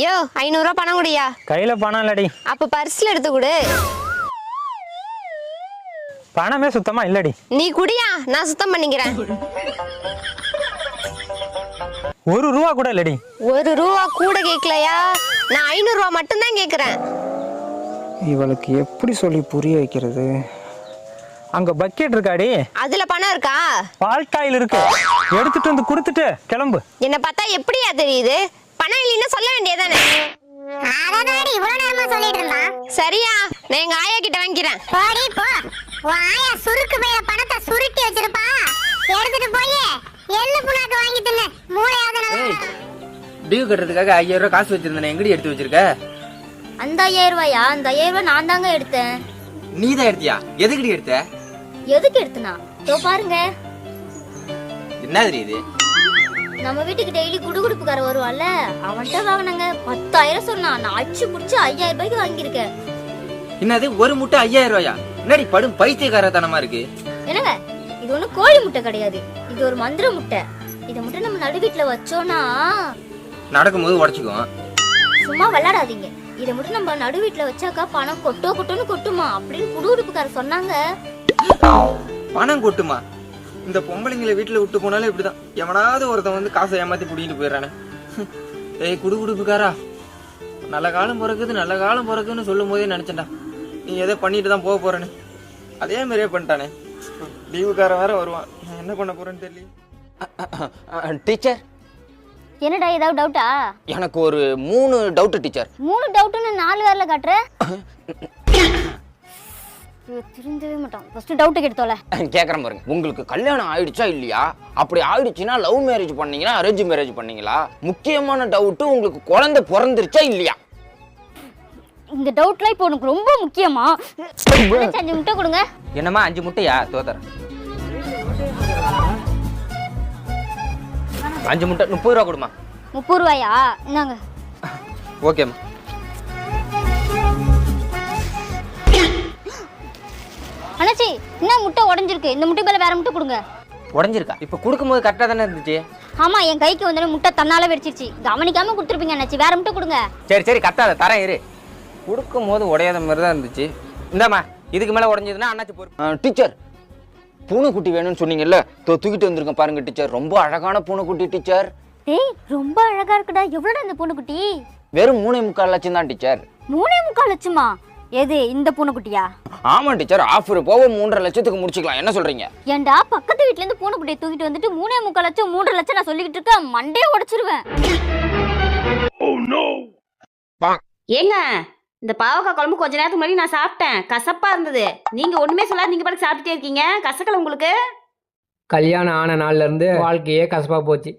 யோ ஐநூறுரூவா பணம் குடியா? கையில் பணம் இல்லடி. அப்ப பர்ஸ்ல எடுத்து கொடு. பணமே சுத்தமாக இல்லடி. நீ குடியா? நான் சுத்தம் பண்ணிக்கிறேன். ஒரு ரூபா கூட இல்லடி. ஒரு ரூபா கூட கேட்கலையா நான் ஐநூறுரூவா மட்டும்தான் கேட்குறேன் இவளுக்கு எப்படி சொல்லி புரிய வைக்கிறது? அங்கே பக்கெட் இருக்காடி. அதுல பணம் இருக்கா? பால்காயில் இருக்கு. எடுத்துட்டு வந்து கொடுத்துட்டு கிளம்பு. என்னை பார்த்தா எப்படியா தெரியுது? பணம் இல்லைன்னா சொல்ல வேண்டியதானே அதனாடி இவ்வளவு நேரமா சொல்லிட்டு இருந்தான். சரியா நான் எங்க ஆயா கிட்ட வாங்கிக்கிறேன். போடி போ. உன் ஆயா சுருக்கு பையில பணத்தை சுருட்டி வச்சிருப்பா. எடுத்துட்டு போய். எள்ளு புண்ணாக்கு வாங்கி தின்னு. மூளையாவது நல்லா டியூ கட்டுறதுக்காக ஐயாயிரம் ரூபாய் காசு வச்சிருந்தேன் எங்கடி எடுத்து வச்சிருக்க? அந்த ஐயாயிரம் ரூபாயா? அந்த ஐயாயிரம் ரூபாய் நான் தாங்க எடுத்தேன். நீ தான் எடுத்தியா? எதுக்குடி எடுத்த? எதுக்கு எடுத்தனா? இதோ பாருங்க. என்னது இது? நம்ம வீட்டுக்கு டெய்லி குடுகுடுப்புக்கார வருவான்ல அவன்கிட்ட வாங்கினாங்க. பத்தாயிரம் சொன்னான். நான் அடிச்சு புடிச்சு ஐயாயிரம் ரூபாய்க்கு வாங்கியிருக்கேன். என்னது ஒரு முட்டை ஐயாயிரம் ரூபாயா? என்னடி படும் பைத்தியக்காரத்தனமா இருக்கு? என்னங்க இது ஒண்ணு கோழி முட்டை கிடையாது. இது ஒரு மந்திர முட்டை. இதை மட்டும் நம்ம நடு வீட்டுல வச்சோம்னா நடக்கும்போது உடச்சிக்கும் சும்மா விளையாடாதீங்க. இதை மட்டும் நம்ம நடு வீட்டுல வச்சாக்கா பணம் கொட்டோ கொட்டோன்னு கொட்டுமா அப்படின்னு குடுகுடுப்புக்கார சொன்னாங்க. பணம் கொட்டுமா? இந்த பொம்பளைங்களை வீட்டுல விட்டு போனாலே இப்படிதான். எவனாவது ஒருத்தன் வந்து காசை ஏமாத்தி புடிங்கிட்டு போயிடுறானே. ஏய் குடு குடுப்புக்காரா? நல்ல காலம் பிறக்குது நல்ல காலம் பிறக்குன்னு சொல்லும் போதே நினைச்சேன்டா. நீ எதோ பண்ணிட்டு தான் போக போறேன்னு. அதே மாதிரியே பண்ணிட்டானே. லீவுக்காரன் வேற வருவான். நான் என்ன பண்ண போறேன்னு தெரியல. டீச்சர்? என்னடா ஏதாவது டவுட்டா எனக்கு ஒரு மூணு டவுட் டீச்சர். மூணு டவுட்டுன்னு நாலு வேர்ல காட்டுற? திருந்தவே மாட்டான். ஃபர்ஸ்ட் டவுட்டு கேட்டோல கேட்குறேன் பாருங்க. உங்களுக்கு கல்யாணம் ஆயிடுச்சா இல்லையா? அப்படி ஆயிடுச்சுன்னா லவ் மேரேஜ் பண்ணீங்களா? அரேஞ்ச் மேரேஜ் பண்ணீங்களா? முக்கியமான டவுட்டு உங்களுக்கு குழந்தை பிறந்துருச்சா இல்லையா? இந்த டவுட்லாம் இப்போ உனக்கு ரொம்ப முக்கியமா? அஞ்சு முட்டை கொடுங்க. என்னம்மா அஞ்சு முட்டையா? தோத்தரேன் அஞ்சு முட்டை முப்பது ரூபா கொடுமா முப்பது ரூபாயா? இந்தாங்க. ஓகேம்மா. என்ன முட்டை உடஞ்சிருக்கு? இந்த முட்டை மேல வேற முட்டை கொடுங்க. உடஞ்சிருக்கா? இப்போ கொடுக்கும்போது கரெக்டாக தானே இருந்துச்சு? ஆமா என் கைக்கு வந்து முட்டை தன்னால வெடிச்சிருச்சு. கவனிக்காம கொடுத்துருப்பீங்க அண்ணாச்சி. வேற முட்டை கொடுங்க. சரி சரி கத்தாத. தரேன் இரு. கொடுக்கும்போது உடையாத மாதிரி தான் இருந்துச்சு. இந்தாம்மா இதுக்கு மேலே உடஞ்சதுன்னா அண்ணாச்சி பொறுப்பு. டீச்சர் பூனைக்குட்டி வேணும்னு சொன்னீங்கல்ல தோ தூக்கிட்டு வந்திருக்கேன் பாருங்க டீச்சர். ரொம்ப அழகான பூனைக்குட்டி டீச்சர். டேய் ரொம்ப அழகா இருக்குடா. எவ்வளோடா இந்த பூனைக்குட்டி? வெறும் மூணே முக்கால் லட்சம் தான் டீச்சர். மூணே முக்கால் லட்சமா? எது இந்த பூனைக்குட்டியா? ஆமா டீச்சர் ஆஃபர் போக மூன்றரை லட்சத்துக்கு முடிச்சுக்கலாம். என்ன சொல்றீங்க? ஏன்டா பக்கத்து வீட்ல இருந்து பூனைக்குட்டியை தூக்கிட்டு வந்துட்டு மூணே முக்கால் லட்சம் மூன்றரை லட்சம் நான் சொல்லிக்கிட்டு இருக்கேன். மண்டையை உடைச்சிருவேன். ஏங்க இந்த பாவக்காய் குழம்பு கொஞ்ச நேரத்துக்கு முன்னாடி நான் சாப்பிட்டேன். கசப்பா இருந்தது. நீங்க ஒண்ணுமே சொல்லாத நீங்க பாட்டுக்கு சாப்பிட்டுட்டே இருக்கீங்க. கசக்கல உங்களுக்கு? கல்யாணம் ஆன நாள்ல இருந்து வாழ்க்கையே கசப்பா போச்சு.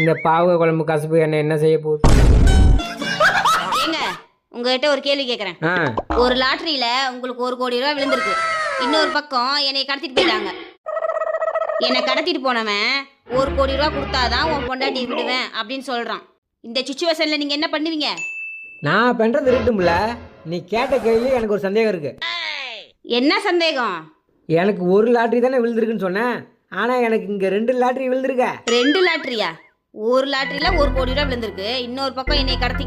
இந்த பாவக குழம்பு கசப்பு என்ன என்ன செய்ய போகுது? உங்ககிட்ட ஒரு கேள்வி கேக்குறேன். ஆ. ஒரு லாட்டரியில உங்களுக்கு ஒரு கோடி ரூபாய் விழுந்திருக்கு. இன்னொரு பக்கம் என்னை கடத்திட்டு போயிட்டாங்க. என்னை கடத்திட்டு போனவன் ஒரு கோடி ரூபாய் கொடுத்தாதான் உன் பொண்டாட்டி விடுவேன் அப்படின்னு சொல்றான். இந்த சுச்சுவேஷன்ல நீங்க என்ன பண்ணுவீங்க? நான் பண்றது இருக்கட்டும்ல. நீ கேட்ட கேள்வி எனக்கு ஒரு சந்தேகம் இருக்கு. என்ன சந்தேகம்? எனக்கு ஒரு லாட்டரி தானே விழுந்திருக்குன்னு சொன்னேன். ஆனா எனக்கு இங்க ரெண்டு லாட்டரி விழுந்திருக்க. ரெண்டு லாட்டரியா? ஒரு லாட்டரியில ஒரு கோடி ரூபாய் விழுந்திருக்கு. இன்னொரு பக்கம் என்னை கடத்தி.